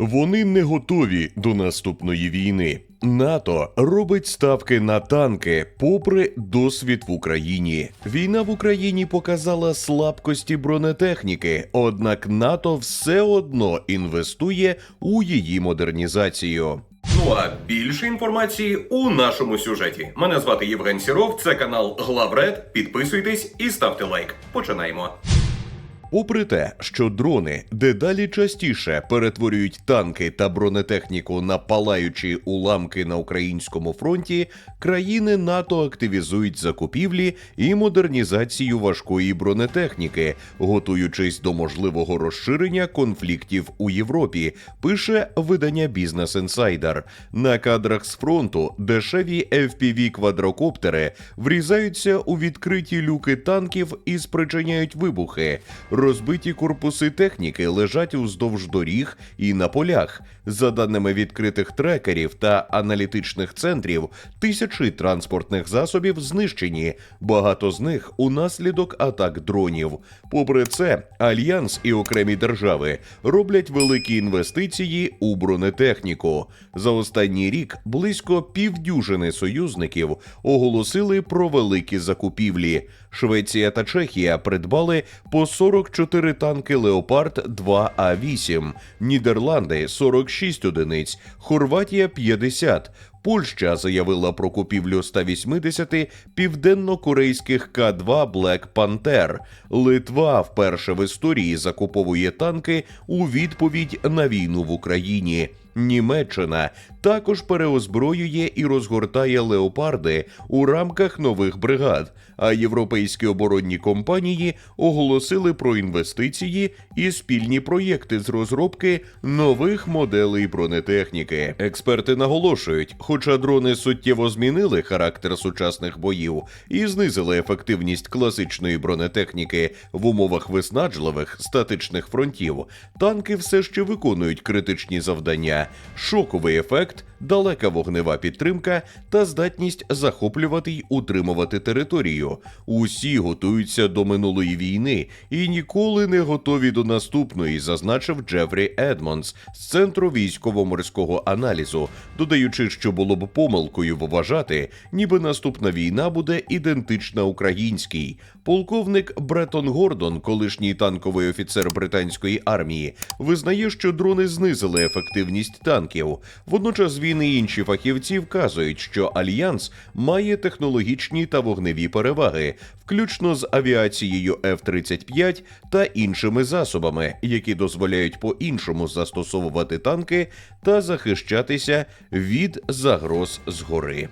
Вони не готові до наступної війни. НАТО робить ставки на танки, попри досвід в Україні. Війна в Україні показала слабкості бронетехніки, однак НАТО все одно інвестує у її модернізацію. Ну а більше інформації у нашому сюжеті. Мене звати Євген Сіров, це канал Главред. Підписуйтесь і ставте лайк. Починаємо. Попри те, що дрони дедалі частіше перетворюють танки та бронетехніку на палаючі уламки на українському фронті, країни НАТО активізують закупівлі і модернізацію важкої бронетехніки, готуючись до можливого розширення конфліктів у Європі. Пише видання Бізнес Інсайдер. На кадрах з фронту дешеві fpv квадрокоптери врізаються у відкриті люки танків і спричиняють вибухи. Розбиті корпуси техніки лежать уздовж доріг і на полях. За даними відкритих трекерів та аналітичних центрів, тисячі транспортних засобів знищені. Багато з них унаслідок атак дронів. Попри це, альянс і окремі держави роблять великі інвестиції у бронетехніку. За останній рік близько півдюжини союзників оголосили про великі закупівлі. Швеція та Чехія придбали по 44 танки Леопард 2 А 8 Нідерланди 46 одиниць, Хорватія 50. Польща заявила про купівлю 180 південно-корейських К2 Black Panther. Литва вперше в історії закуповує танки у відповідь на війну в Україні. Німеччина також переозброює і розгортає леопарди у рамках нових бригад. А європейські оборонні компанії оголосили про інвестиції і спільні проєкти з розробки нових моделей бронетехніки. Експерти наголошують, хоча дрони суттєво змінили характер сучасних боїв і знизили ефективність класичної бронетехніки в умовах виснажливих статичних фронтів, танки все ще виконують критичні завдання, шоковий ефект, далека вогнева підтримка та здатність захоплювати й утримувати територію. Усі готуються до минулої війни і ніколи не готові до наступної, зазначив Джефрі Едмонс з центру військово-морського аналізу, додаючи, що було б помилкою вважати, ніби наступна війна буде ідентична українській. Полковник Бретон Гордон, колишній танковий офіцер британської армії, визнає, що дрони знизили ефективність танків. Водночас він і інші фахівці вказують, що альянс має технологічні та вогневі переваги, включно з авіацією F-35 та іншими засобами, які дозволяють по-іншому застосовувати танки та захищатися від загроз згори.